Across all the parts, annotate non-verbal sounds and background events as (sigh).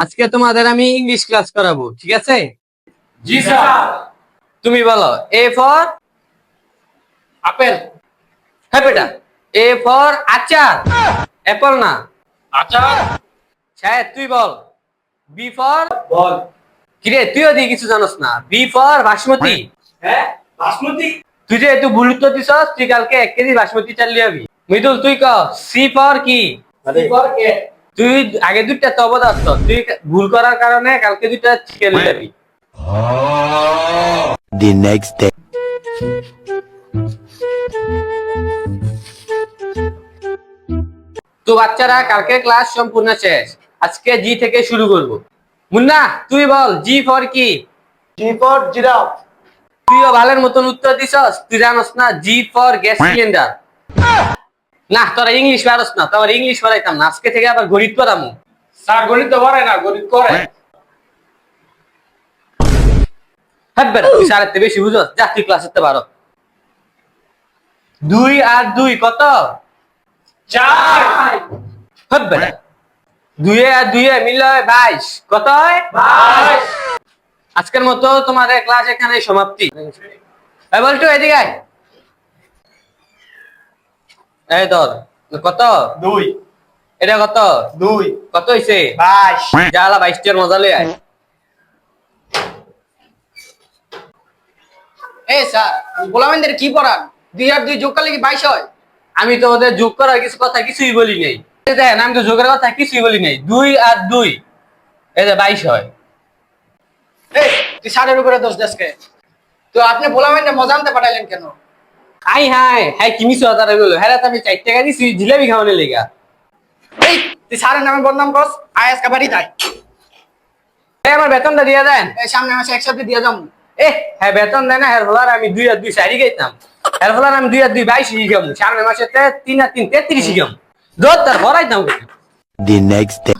আজকে তোমাদের আমি ইংলিশ ক্লাস করাবো ঠিক আছে? জি স্যার। তুমি বলো এ ফর আপেল। হ্যাঁ বেটা এ ফর আচার। অ্যাপল না? আচার। শায়দ তুই বল। B for ball. কিরে তুইও দিয়ে কিছু জানোস না? B for basmati. হ্যাঁ বাসমতি। তুই যে একটু ভুল উত্তর দিছস তুই কালকে এক কেজি বাসমতি চাল লিয়ে আবি। মৃদুল তুই ক সি ফর কি? সি ফর কে? তুই আগে দুইটা তো। অবদার্থ তুই ভুল করার কারণে কালকে দুইটা চিকেন আবি the next day. তো বাচ্চারা কালকে ক্লাস সম্পূর্ণ শেষ। আজকে জি থেকে শুরু করব। মুন্না তুই বল জি ফর কি? জি ফর জিরাফ তুইও ভালোর মতন উত্তর দিছস? তুই জানোস না জি ফর গ্যাস সিলিন্ডার না তোরা ইংলিশ পারস না তোর ইংলিশ পড়াইতাম না আজকে থেকে আবার গণিত পড়ামু। স্যার গণিত তো পারে না গণিত করে হ্যাঁ। বেটা তুই বেশি বুঝস যা তুই ক্লাস করতে পারো দুই আর দুই কত? চার। হ্যাঁ দুইয়ে আর দুইয়ে মিলে হয় বাইশ কত হয়? আজকের মতো তোমাদের ক্লাস এখানে সমাপ্তি। এই বলটু এদিকে আয়। এই ধর কত? দুই। এটা কত? দুই। কত হইছে? বাইশ। জালা বাইশটার মজা লই আয়। এ স্যার গোলামেন্দের কি পড়ান? দুই আর দুই যোগ করলে কি বাইশ হয়? আমি তো ওদের যোগ করার কিছু কথা কিছুই বলি নাই। দেখেন আমি তো যোগের কথা কিছুই বলি নাই। দুই আর দুই যে বাইশ হয়। এই তুই উপরে দোষ দেশকে তো আপনি গোলামেন্দের মজা আনতে পাঠাইলেন কেন? আই হাই হাই কি মিশু হাজার গেল হ্যাঁ আমি চার টাকা দিছি জিলাপি খাওয়ানোর লেগা। এই তুই স্যারের নামে বদনাম করস আয়াস কাবারি তাই। এই আমার বেতনটা দিয়ে দেন। এই সামনে মাসে একসাথে দিয়ে যাব। এ হ্যাঁ বেতন দেয় না হের ফলার আমি দুই আর দুই সাইডি গেতাম হের ফলার আমি দুই আর দুই বাইশ শিখাম। সামনের মাসে তিন আর তিন তেত্রিশ শিখাম। দোর তার ভরাইতাম The next day.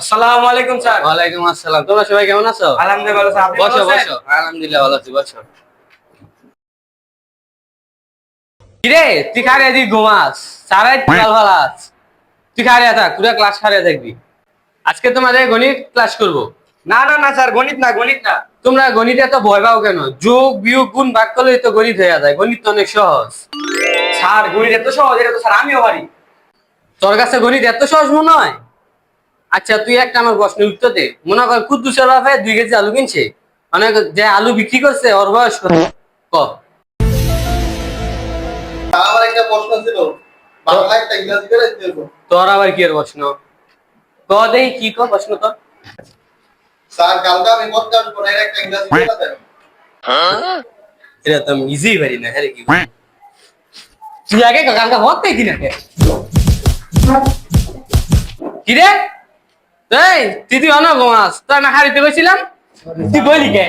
আসসালামু আলাইকুম স্যার। ওয়ালাইকুম আসসালাম। তোমরা সবাই কেমন আছো? আলহামদুলিল্লাহ ভালো আপনি বসো? বসো। আলহামদুলিল্লাহ ভালো আছি বসো। কিরে? তুই খারে দি ঘুমাস? সারাই (laughs) কাল ভালাস তুই খারে থাক পুরো ক্লাস খারে থাকবি আজকে তোমাদের গণিত ক্লাস করব। না না না স্যার গণিত না গণিত না। তোমরা গণিতে এত ভয় পাও কেন? যোগ বিয়োগ গুণ ভাগ করলেই তো গণিত হয়ে যায়। গণিত তো অনেক সহজ। স্যার গণিত এত সহজ এটা তো স্যার আমিও পারি। তোর কাছে গণিত এত সহজ মনে হয়? আচ্ছা তুই একটা আমার প্রশ্নের উত্তর দে। মনে কর কুদ্দুসের বাপে দুই কেজি আলু কিনছে। মানে যে আলু বিক্রি করছে ওর বয়স কত? প্রশ্ন ছিল বাংলা একটা ইংরেজি করে তোর আবার কি এর প্রশ্ন? ক দেই কি ক প্রশ্ন তোর? স্যার কালকে আমি করে এর একটা ইংরেজি করে দেন। এটা তো ইজি পারি না হ্যাঁ রে, কি করি? তুই আগে কালকে হতে কি না কি? রে? এই তুই তুই অনগ মাস তো আমি হারিতে গেছিলাম তুই বলি কে?